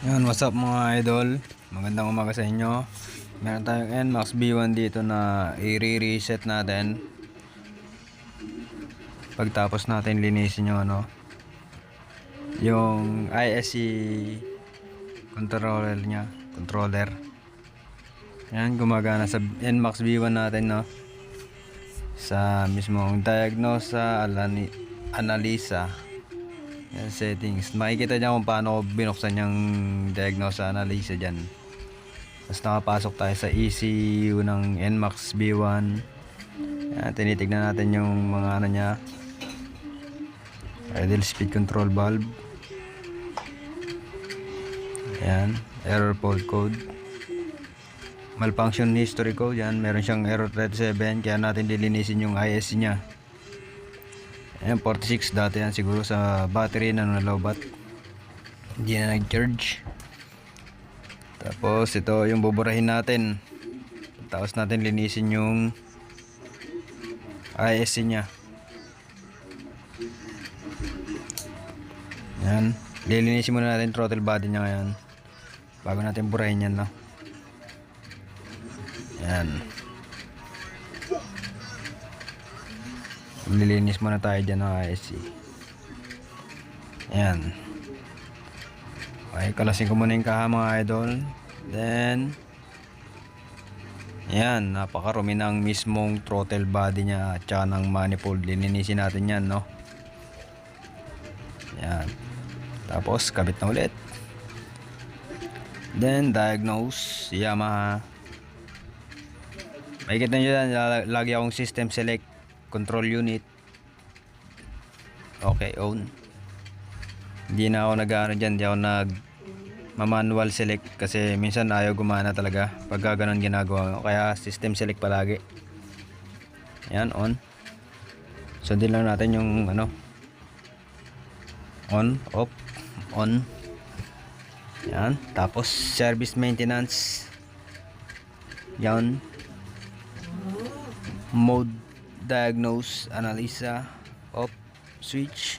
Yan, what's up mga idol? Magandang umaga sa inyo. Meron tayong NMAX B1 dito na i-reset natin. Pagtapos natin linisin yung ano, yung ISC controller niya, controller. Yan, gumagana sa NMAX B1 natin, no? Sa mismong diagnosa, alani, analisa, yan, settings. Makikita niya kung paano binuksan yung diagnosa analysis dyan. Tapos nakapasok tayo sa ECU ng NMAX B1. Yan, tinitignan natin yung mga ano niya. Idle speed control valve. Ayan, error fault code. Malfunction history code. Yan, meron siyang error 37. Kaya natin dilinisin yung ISC niya. Ayan, 46 dati yan siguro sa battery na nalobat. Hindi na nag-charge. Tapos ito yung buburahin natin. Tapos natin linisin yung ISC niya. Yan. Lilinisin muna natin throttle body niya ngayon. Bago natin burahin yan, no? Yan. Lilinis muna tayo dyan ng ISC. Ayan. Okay, kalasin ko muna yung kaha mga idol. Then, Ayan, napakarumi ng mismong throttle body niya at saka ng manifold. Lininisin natin yan, no? Ayan. Tapos, kabit na ulit. Then, diagnose. Yamaha. Makikita nyo yan, lag- lagi akong system select control unit. Okay on hindi na ako nag ano dyan hindi ako nag manual select kasi minsan ayaw gumana talaga pag ganun ginagawa kaya system select palagi. Yan on. Sundin lang natin yung ano on off on. Yan tapos service maintenance. Yan mode diagnose analisa off switch.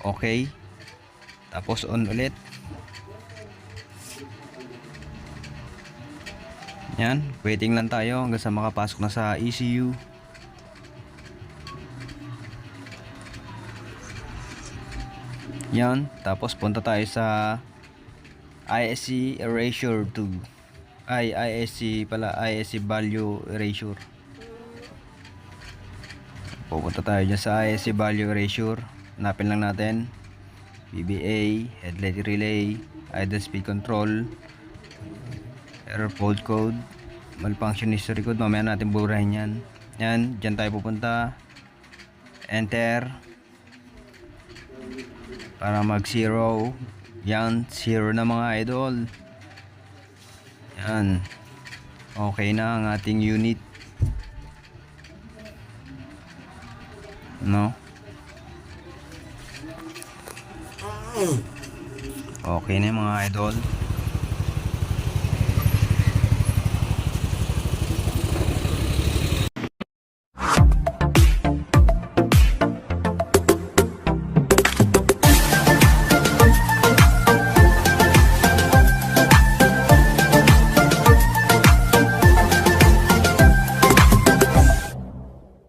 Okay. Tapos on ulit. Yan. Waiting lang tayo hanggang sa makapasok na sa ECU yan. Tapos punta tayo sa ISC erasure 2 ay ISC pala ISC value erasure pupunta tayo dyan sa ISC value erasure. Hanapin lang natin. BBA headlight relay idle speed control error fault code malfunction history code. Mamaya natin burahin yan. Yan dyan tayo pupunta. Enter. Para mag zero yan zero na mga idol. Yan. Okay na ang ating unit no? Okay na mga idol